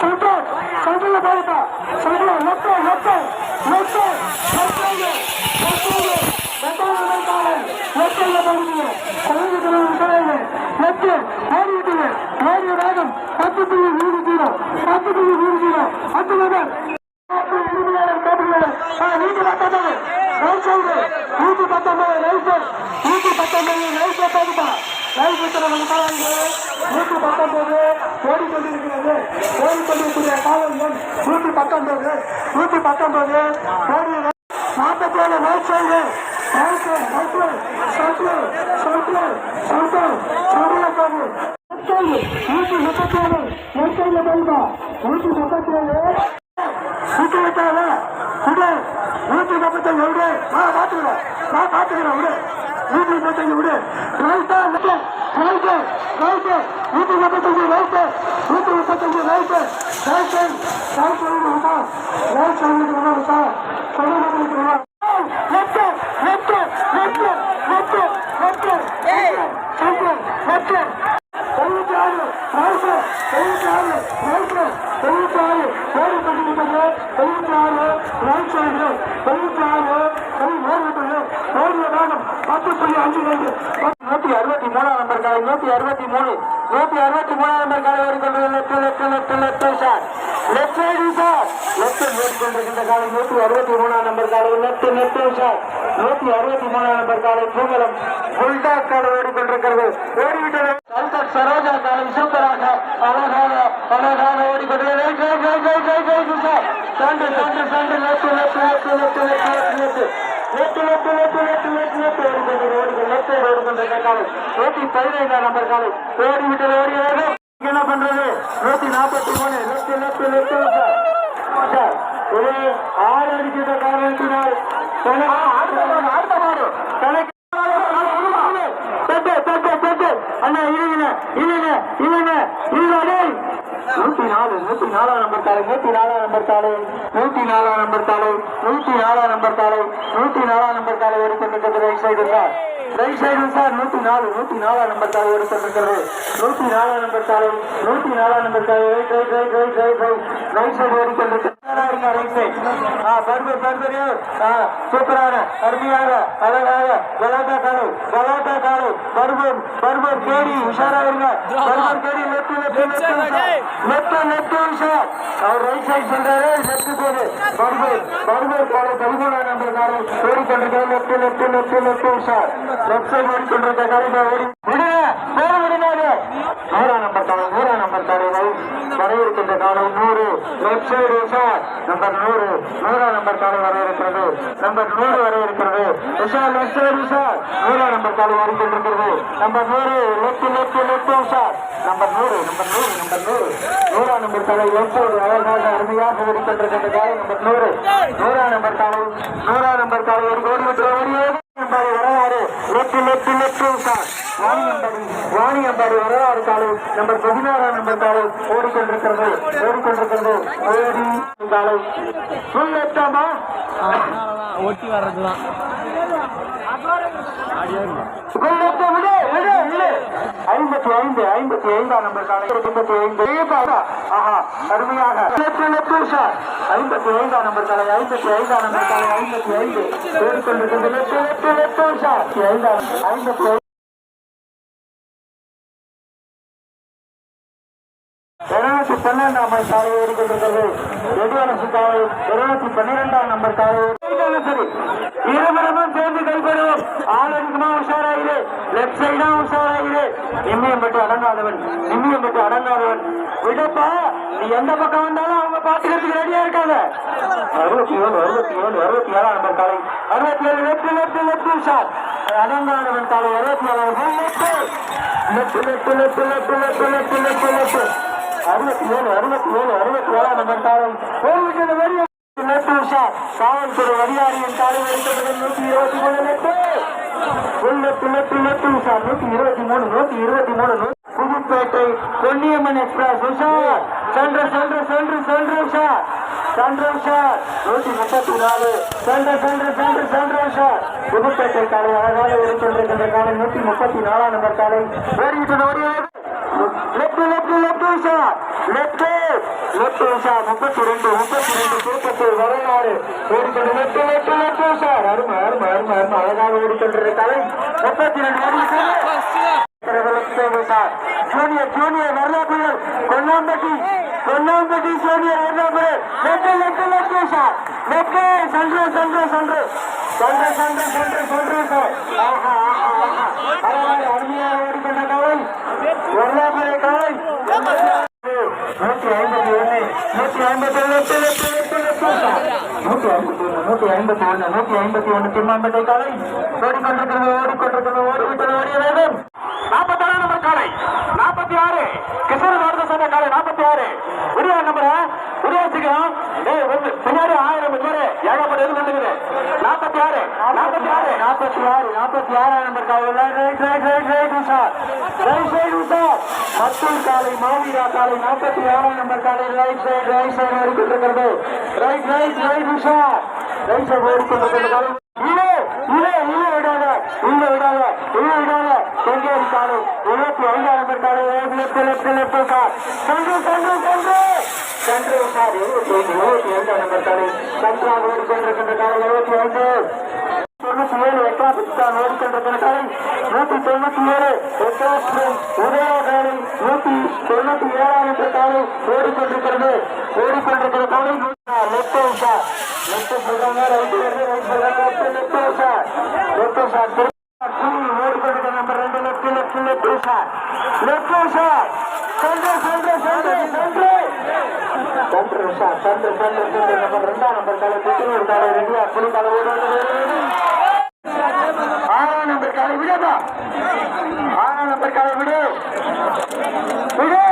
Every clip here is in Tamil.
சென்டர் சென்டர்ல போயிருக்கா சென்டர்ல லெஃப்ட் லெஃப்ட் லெஃப்ட் நூத்தி பத்தொன்பது நூத்தி பத்தொன்பது நூத்தி பத்தொன்பது நூற்று பத்தொன்பது ஓடி கொண்டிருக்கிறது ஓடி கொண்டிருக்கிற காவல் எண் நூற்று பத்தொன்பது நூற்று பத்தொன்பது ஓடி நாற்பத்தி ஏழு மேற்கொண்டு நூற்றி முப்பத்தி ஏழு மேற்கொண்டு போயிருந்தா நூற்றி முப்பத்தி ஏழு சுற்றி விட்டால விடு நூற்றி முப்பத்தி நான் பார்த்துக்கிறேன் நான் பார்த்துக்கிறேன் விடு நூற்றி முப்பத்தஞ்சு விடு. ரைட்டு ரைட்டு ரைட்டு ரைட்டு நூத்தி முப்பத்தஞ்சு ரைட்டு நூற்றி முப்பத்தஞ்சு ரைட்டு ரைட்டு ரைட் சொல்லுங்க ரைட் சொல்லுங்க. சார் சொல்லுங்க left left left left left left நூத்தி அறுபத்தி மூணு நூத்தி அறுபத்தி மூணாம் நம்பர் காலை கொண்டு left left left left sir left side sir left மூடி கொண்டிருக்கின்ற காலை நூத்தி அறுபத்தி மூணாம் நம்பர் காலை லெப்ட் லெப்ட் சார் நூத்தி அறுபத்தி மூணாம் நம்பர் காலை பூங்கலம் புல்டாக் காலை ஓடிக்கொண்டிருக்கிறது. ஓடிவிட்டது. சரோஜா காலை சூப்பராக அழகாக அழகாக ஓடிக்கொண்டிருக்கிறது. சண்டு சண்டு சண்டு left left left left left left left left left left left left ஓடிக்கொண்டு ஓடிக்கொண்டு லெஃப்ட் சைடு ஓடிக்கொண்டிருக்க காலை பதினைந்தாம் நம்பர் காலை ஓடி விட்டது ஓடி என்ன பண்றது நூத்தி நாற்பத்தி மூணு லெஃப்ட் லெஃப்ட் லெஃப்ட் சார் ஒரு ஆறு அடிக்கிற காரணத்தினால் அடுத்த மாடு கணக்கு அண்ணா இருங்க இருங்க இருங்க இருங்க நூத்தி நாலு நூத்தி நாலாம் நம்பர் தாலை நூத்தி நாலாம் நம்பர் தாலை நாலாம் நம்பர் தாலை நூத்தி நாலாம் நம்பர் தாலை நூத்தி நாலாம் நம்பர் தாலை ஓடிக்கொண்டிருக்கிறது right side sir right side sir நூத்தி நாலு நூத்தி நாலாம் நம்பர் தாலை ஓடிக்கொண்டிருக்கிறது நூத்தி நாலாம் நம்பர் தாலை நூத்தி நாலாம் number தாலை right right right right right right right side ஓடிக்கொண்டிருக்கிறது பாருங்க ரைட் சைட் பருந்து பருந்து சூப்பரான அருமையாக அழகாக கலாட்டா காடு கலாட்டா காடு பருவம் பருவம் கேடி உஷாரா இருங்க. பருவம் கேடி லெப்ட் லெப்ட் லெப்ட் லெப்ட் உஷார். அவர் ரைட் சைட் சொல்றாரு லெப்ட் போடு பருவம் பருவம் காடு பதிமூணா நம்பர் ஓடி கொண்டிருக்காரு லெப்ட் லெப்ட் லெப்ட் லெப்ட் உஷார். லெப்ட் சைட் ஓடி. கொண்டிருக்க காடு ஓடி நூறா நம்பர் காடு நூறா நம்பர் காடு வரையிருக்கின்ற காடு நூறு. லெப்ட் சைடு உஷார். நம்பர் நூறு நூறாம் நம்பர் காலை வர இருக்கிறது நம்பர் நூறு வர இருக்கிறது உஷார் லெஃப்ட் சைடு உஷார் நூறாம் நம்பர் காலை வருகின்றது நம்பர் நூறு லெஃப்ட் லெஃப்ட் லெஃப்ட் உஷார் நம்பர் நூறு நம்பர் நூறு நம்பர் நூறு. நூறாம் நம்பர் காலை லெஃப்ட் சைடு அழகாக அருமையாக ஓடிக்கொண்டிருக்கின்ற காலை நம்பர் நூறு. நூறாம் நம்பர் காலை நூறாம் நம்பர் காலை ஒரு கோடி விட்டு ஓடியது நம்பர் வரலாறு லெஃப்ட் லெஃப்ட் லெஃப்ட் சார் ராணியம்படி ராணியம்படி வரலாறு காலை நம்பர் பதினாறாம் நம்பர் காலை ஓடிக்கொண்டிருக்கிறது ஓடிக்கொண்டிருக்கிறது. ஓடி காலை ஃபுல் எட்டாமா ஒட்டி வர்றதுதான் ஐம்பத்தி ஐந்து ஐம்பத்தி ஐந்தாம் நம்பர் ஐம்பத்தி ஐந்து. ஆஹா ஐம்பத்தி ஐந்தாம் நம்பர் தலை ஐம்பத்தி ஐந்தாம் நம்பர் ஐம்பத்தி ஐந்து. ஐந்தாம் ஐம்பத்தி ஐந்து இருநூத்தி பன்னெண்டாம் நம்பர் காலை இருநூத்தி பன்னிரெண்டாம் நம்பர் காலை. சரி. இருவரும் சேர்ந்து கைப்பறுவோம் ஆளுக்குமா உஷாராயிரு. லெப்ட் சைடா உஷாராயிரு. நிம்மியம் பட்டு அடங்காதவன். நிம்மியம் பட்டு அடங்காதவன். விடப்பா. நீ எந்த பக்கம் வந்தாலும் அவங்க பாத்துக்கிறதுக்கு ரெடியா இருக்காங்க. அறுபத்தி ஏழு அறுபத்தி ஏழு அறுபத்தி ஏழாம் நம்பர் காலை அறுபத்தி ஏழு லெப்ட் லெப்ட் லெப்ட் ஷாட் அடங்காதவன் காலை அறுபத்தி ஏழாம் left left left left left left left left அறுபத்தி ஏழு அறுபத்தி ஏழு அறுபத்தி ஏழாம் நம்பர் காலம் காலை ஓடிவிட்டது வெளியே லெப்ட் உஷா காவல்துறை அதிகாரியின் காலம் எடுத்தது நூத்தி இருபத்தி மூணு left left left left shot நூத்தி இருபத்தி மூணு நூத்தி இருபத்தி மூணு புதுப்பேட்டை பொன்னியம்மன் எக்ஸ்பிரஸ் உஷார் சென்று சென்று சென்று சென்று உஷார் சென்று உஷார் நூத்தி முப்பத்தி நாலு. சென்று சென்று சென்று சென்று உஷார் புதுப்பேட்டை காலை அழகாக ஓடிக்கொண்டிருக்கின்ற காலை நூத்தி முப்பத்தி நாலாம் நம்பர் காலை ஓடிவிட்டது ஓடியாது நெட்டு நெட்டு உஷா முப்பத்தி ரெண்டு முப்பத்தி ரெண்டு திருப்பத்தூர் வரலாறு ஓடிக்கொண்டு நெட்டு நெட்டு நெட்டு உஷா அருமை அருமை அருமை அருமை. அழகாக ஓடிக்கொண்டிருந்த கலை முப்பத்தி ரெண்டு. சார் ஜூனியர் ஜூனியர் வரலாற்றுகள் கொல்லாம்பட்டி கொல்லாம்பட்டி ஜூனியர் வரலாற்று நெட்டு நெட்டு நெட்டு உஷா நெட்டு சன்று சன்று சன்று. சன்று சன்று சன்று சன்று அருமையாக ஓடிக்கொண்ட கவல் வரலாற்று கவல் நூற்றி ஐம்பத்தி ஒன்று நூற்றி ஐம்பத்தி ஒன்று நூற்றி ஐம்பத்தி ஒன்று நூற்றி ஐம்பத்தி ஒன்று நூற்றி ஐம்பத்தி ஒன்று காலை ஓடிக்கொண்டிருக்கிறது ஓடிக்கொண்டிருக்கிறது ஓடிவிட்டது ஓடிய வேண்டும் நம்பர் காலை நாற்பத்தி ஆறு கிருஷ்ண பாரத காலை நாற்பத்தி ஆறு உரியா நம்பர் உரியா சீக்கிரம் ஏய் வந்து பின்னாடி ஆயிரம் பேரு ஏகப்பட்ட இது வந்துக்குது நாற்பத்தி ஆறு நாற்பத்தி ஆறு நாற்பத்தி ஆறு நாற்பத்தி ஆறாம் நம்பர் காலை right right right right sir right side sir Mathur காலை மாவீரா காலை நாற்பத்தி ஆறாம் நம்பர் காலை ரைட் சைடு ரைட் சைடு ஓடிக்கொண்டிருக்கிறது right right right sir right side ஓடிக்கொண்டிருக்கிறது லெஃப்ட் லெஃப்ட் லெஃப்ட் சார் சென்று சென்று சென்று சென்று சார் இருபத்தி ஐந்து இருபத்தி ஐந்தாம் நம்பர் காலை சென்றாக ஓடிக்கொண்டிருக்கின்ற காலை இருபத்தி ஐந்து தொண்ணூத்தி ஏழு எட்டாம் பிஸ்தான் ஓடிக்கொண்டிருக்கிற காலை நூத்தி தொண்ணூத்தி ஏழு எட்டாம் உதய காலை நூத்தி தொண்ணூத்தி ஏழாம் என்ற காலை ஓடிக்கொண்டிருக்கிறது ஓடிக்கொண்டிருக்கிற காலை லெப்ட் சார் லெப்ட் சொல்றாங்க ரைட் ரைட் சொல்றாங்க left left left sir sir left sir சென்று சென்று சென்று சென்று சென்று சார் சென்று சென்று சென்று நம்பர் ரெண்டாம் நம்பர் காலை புத்தூர் காலை ரெடியா புலி காலை ஓடுவது ஆறாம் நம்பர் காலை விடுதா ஆறாம் நம்பர் காலை விடு விடு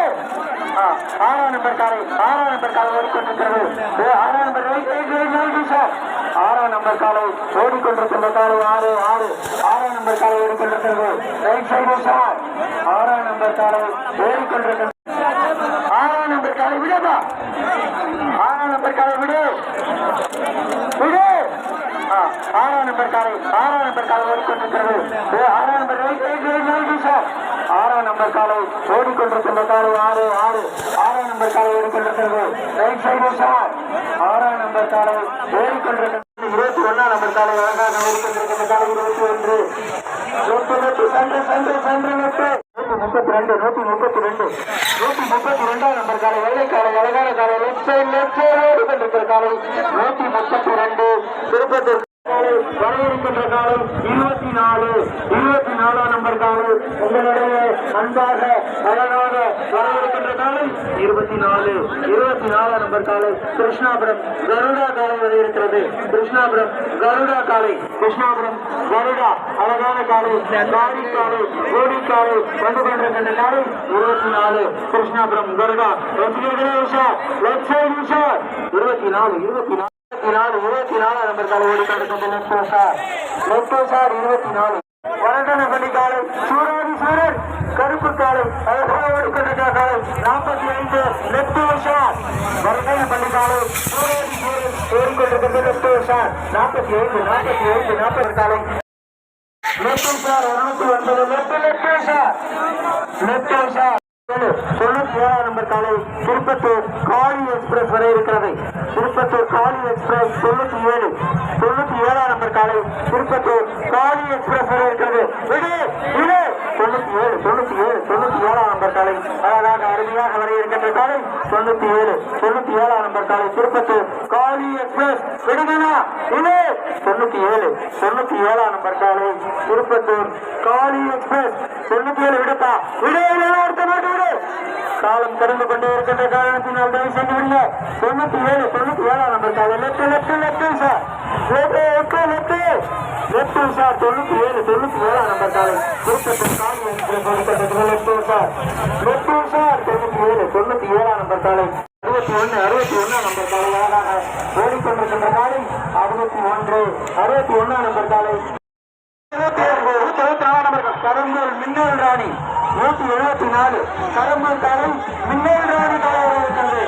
ஆறாம் நம்பர் காலை ஆறாம் நம்பர் காலை ஓடிக்கொண்டிருக்கிறது ஆறாம் நம்பர் ரைட் சார் ஆறாம் நம்பர் காலை ஓடிக்கொண்டிருக்கின்ற காலை ஆறு. ஆறு. ஆறாம் நம்பர் காலை ஓடிக்கொண்டிருக்கிறது ரைட் சைடு சார் நம்பர் காலை ஓடிக்கொண்டிருக்கிறது ஆறாம் நம்பர் காலை ஆறாம் நம்பர் காலை விடு. விடு. ஆறாம் நம்பர் காலை ஆறாம் நம்பர் காலை ஓடிக்கொண்டிருக்கிறது ஆறாம் நம்பர் ஆறாம் நம்பர் காலை ஓடிக்கொண்டிருக்கின்ற காலை ஆறு ஆறு. ஆறாம் நம்பர் காலை ஓடிக்கொண்டிருக்கிறது ரைட் சைடு சார். ஆறாம் நம்பர் காலை ஓடிக்கொண்டிருக்கிறது இருபத்தி ஒன்னாம் நம்பர் காலை அழகாக ஓடிக்கொண்டிருக்கின்ற காலை இருபத்தி ஒன்று. சென்று சென்று சென்று முப்பத்தி ரெண்டு நூத்தி முப்பத்தி ரெண்டு. நூத்தி முப்பத்தி ரெண்டாம் நம்பர் காலை வெள்ளை காலை அழகான காலை லெப்ட் சைட் லெஃப்ட் சைடு ஓடிக்கொண்டிருக்கிற காலை. நூத்தி முப்பத்தி ரெண்டு திருப்பத்தூர் காலை வரவிருக்கின்ற காலை இருபத்தி நாலு இருபத்தி நாலா நம்பர் காலம் உங்களுடைய அன்பாக அழகாக வரவிருக்கின்ற காலம் இருபத்தி நாலு இருபத்தி நாலா நம்பர் காலை கிருஷ்ணாபுரம் கருடா காலை வரை கிருஷ்ணாபுரம் கருடா காலை. கிருஷ்ணாபுரம் கருடா அழகான காலை. காரி காலை கோடி காலை வந்து கொண்டிருக்கின்ற காலை இருபத்தி நாலு கிருஷ்ணாபுரம் கருடா. ரசிகர்களே உஷார் லெஃப்ட் சைடு இருபத்தி நாலு இருபத்தி நாலு இருபத்தி நாலு இருபத்தி நாலு நம்பர் காலை ஓடிக்கொண்டிருக்கின்ற லெப்டோ சார் லெப்டோ சார் இருபத்தி நாலு வரதனபள்ளி காலை சூராதி சூரர் கருப்பு காலம் அழகாக ஓடிக்கொண்டிருக்கிற காலை நாற்பத்தி ஐந்து லெப்டோ வருஷம் வரதனபள்ளி காலை சூராதி சூரன் ஓடிக்கொண்டிருக்கின்ற லெப்டோ வருஷம் நாற்பத்தி ஐந்து நாற்பத்தி ஐந்து நாற்பது காலம் லெப்டோ சார் இருநூத்தி ஒன்பது லெப்ட் லெப்டோ சார் லெப்டோ சார் தொண்ணூத்தி ஏழாம் நம்பர் காலை திருப்பத்தூர் காளி எக்ஸ்பிரஸ் வரை இருக்கிறது. திருப்பத்தூர் காளி எக்ஸ்பிரஸ் தொண்ணூத்தி ஏழு தொண்ணூத்தி ஏழாம் நம்பர் காலை திருப்பத்தூர் காளி எக்ஸ்பிரஸ் வரை இருக்கிறது. இது இது. தொண்ணூத்தி ஏழு தொண்ணூத்தி ஏழு தொண்ணூத்தி ஏழாம் நம்பர் காலை. அழகாக அருமையாக வரை இருக்கின்ற காலை. தொண்ணூத்தி ஏழு தொண்ணூத்தி ஏழாம் நம்பர் காலை திருப்பத்தூர் காளி எக்ஸ்பிரஸ் விடுதலா. தொண்ணூத்தி ஏழு தொண்ணூத்தி ஏழாம் நம்பர் காலை. திருப்பத்தூர் காளி எக்ஸ்பிரஸ் தொண்ணூத்தி ஏழு விடுப்பா. விடு அடுத்த விடு காலம் திறந்து கொண்டே இருக்கின்ற காரணத்தினால் தயவு செய்து விடுங்க. தொண்ணூத்தி ஏழு தொண்ணூத்தி ஏழாம் நம்பர் காலை. Left left left sir left left left left sir தொண்ணூத்தி ஏழு தொண்ணூத்தி ஏழாம் நம்பர் காலை. Tirupattur Kali express left sir left sir தொண்ணூத்தி ஏழு தொண்ணூத்தி ஏழாம் நம்பர் காலை. அறுபத்தி ஒன்று அறுபத்தி ஒன்றாம் நம்பர் காலையாக ஓடிக்கொண்டிருக்கின்ற காலை அறுபத்தி ஒன்று அறுபத்தி ஒன்றாம் நம்பர் காலை இருபத்தி ஒன்பது நூத்தி இருபத்தி நாலாம் நம்பர் மின்னல் ராணி நூத்தி எழுபத்தி நாலு காலை மின்னல் ராணி இருக்கிறது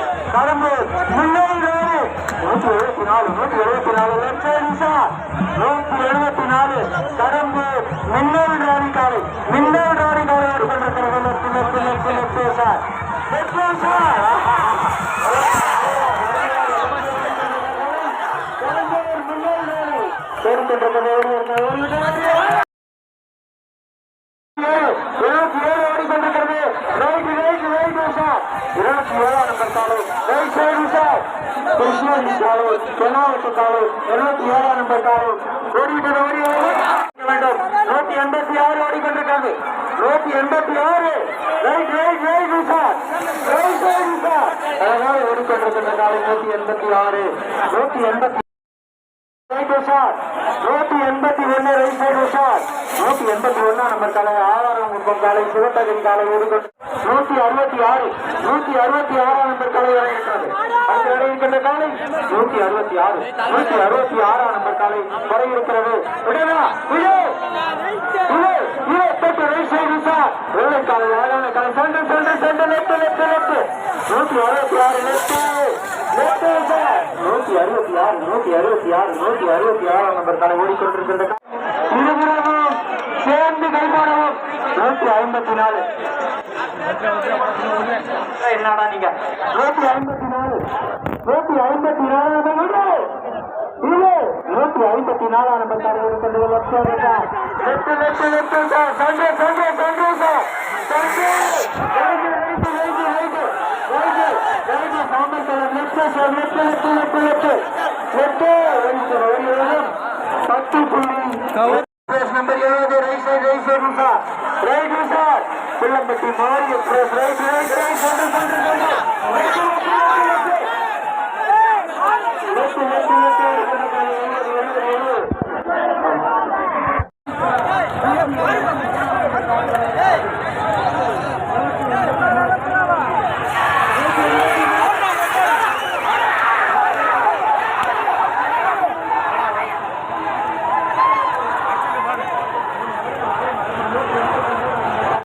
மின்னல் ராணி நூத்தி எழுபத்தி நாலு நூத்தி எழுபத்தி நாலு நூத்தி எழுபத்தி நாலு கரும்பூர் மின்னல் ராணி காலை மின்னல் ராணி காலை கொண்டிருக்கிறது லட்சம் சார் சார் இருபத்தி ஏழாம் நம்பர் தாலூக் வெயிட் செய்து சார் கிருஷ்ணன் தாலூக் தென்னாவட்டு தாலூக் இருபத்தி ஏழாம் நம்பர் தாலூக் ஓடிவிட்டது ஓடி வேண்டும் நூத்தி எண்பத்தி ஆறு. ஓடிக்கொண்டிருக்காங்க நூத்தி எண்பத்தி ஆறு wait wait wait sir wait செய்து சார் அதனால் ஓடிக்கொண்டிருக்கின்ற காலம் நூத்தி எண்பத்தி ஆறு நூத்தி எண்பத்தி நூத்தி எண்பத்தி ஒன்னு ரைட் சைடு சார் நூத்தி எண்பத்தி ஒன்னா நம்பர் காலை ஆறாம் குப்பம் காலை சிவத்தகன் காலை ஓடிக்கொண்டு நூத்தி அறுபத்தி ஆறு நூத்தி அறுபத்தி ஆறாம் நம்பர் காலை வரை இருக்கிறது அடுத்து வரை இருக்கின்ற காலை நூத்தி அறுபத்தி ஆறு நூத்தி அறுபத்தி ஆறாம் நம்பர் காலை வரை இருக்கிறது விடனா விடு. விடு விடு. தொட்டு ரைட் சைடு சார் வெள்ளை காலை அழகான காலை சென்று சென்று சென்று நூத்தி அறுபத்தி ஆறு நூத்தி அறுபத்தி ஆறு நூத்தி அறுபத்தி ஆறு நூத்தி அறுபத்தி ஆறாம் நம்பர் காலை ஓடிக்கொண்டிருக்கின்ற இருபுறமும் சேர்ந்து கைமாறவும் நூத்தி ஐம்பத்தி நாலு என்னடா நீங்க நூத்தி ஐம்பத்தி நாலு. நூத்தி ஐம்பத்தி நாலு விடு இல்ல நூத்தி ஐம்பத்தி நாலாம் நம்பர் காரை ஓடிக்கொண்டு left left left left sir Sunday Sunday Sunday sir Sunday right right right right right right சாம்பல் colour left sir left left left left left right ஓடி ஓடும் பத்து புள்ளி எக்ஸ்பிரஸ் நம்பர் எழுபது right side right side sir right sir Pillampatti மாறி எக்ஸ்பிரஸ் ரைட் ரைட் ரைட் சென்று சென்று சென்று